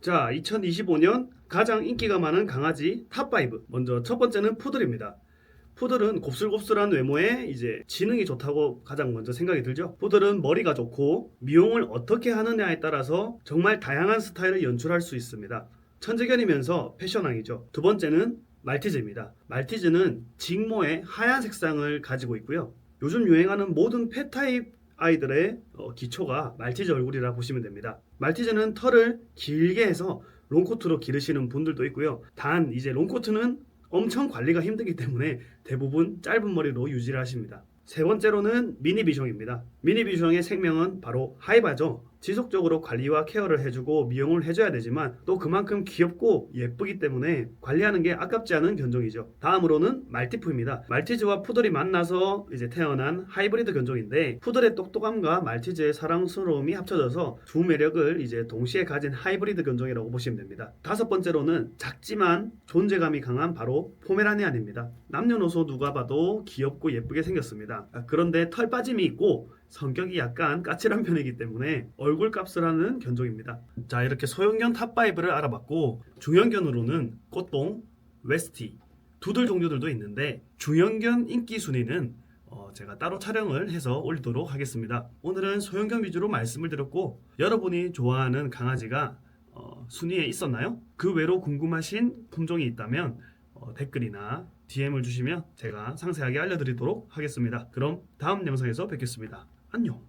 자, 2025년 가장 인기가 많은 강아지 탑5. 먼저 첫 번째는 푸들입니다. 푸들은 곱슬곱슬한 외모에 이제 지능이 좋다고 가장 먼저 생각이 들죠. 푸들은 머리가 좋고 미용을 어떻게 하느냐에 따라서 정말 다양한 스타일을 연출할 수 있습니다. 천재견이면서 패션왕이죠. 두 번째는 말티즈입니다. 말티즈는 직모에 하얀 색상을 가지고 있고요. 요즘 유행하는 모든 펫 타입 아이들의 어, 기초가 말티즈 얼굴이라 보시면 됩니다. 말티즈는 털을 길게 해서 롱코트로 기르시는 분들도 있고요. 단 이제 롱코트는 엄청 관리가 힘들기 때문에 대부분 짧은 머리로 유지를 하십니다. 세 번째로는 미니 비숑입니다. 미니 비숑의 생명은 바로 하이바죠. 지속적으로 관리와 케어를 해주고 미용을 해줘야 되지만 또 그만큼 귀엽고 예쁘기 때문에 관리하는 게 아깝지 않은 견종이죠. 다음으로는 말티프입니다. 말티즈와 푸들이 만나서 이제 태어난 하이브리드 견종인데 푸들의 똑똑함과 말티즈의 사랑스러움이 합쳐져서 두 매력을 이제 동시에 가진 하이브리드 견종이라고 보시면 됩니다. 다섯 번째로는 작지만 존재감이 강한 바로 포메라니안입니다. 남녀노소 누가 봐도 귀엽고 예쁘게 생겼습니다. 아, 그런데 털 빠짐이 있고 성격이 약간 까칠한 편이기 때문에 얼굴 값을 하는 견종입니다. 자 이렇게 소형견 탑5를 알아봤고 중형견으로는 꽃동, 웨스티, 두들 종류들도 있는데 중형견 인기 순위는 어, 제가 따로 촬영을 해서 올리도록 하겠습니다. 오늘은 소형견 위주로 말씀을 드렸고 여러분이 좋아하는 강아지가 어, 순위에 있었나요? 그 외로 궁금하신 품종이 있다면 어, 댓글이나 DM을 주시면 제가 상세하게 알려드리도록 하겠습니다. 그럼 다음 영상에서 뵙겠습니다. 안녕.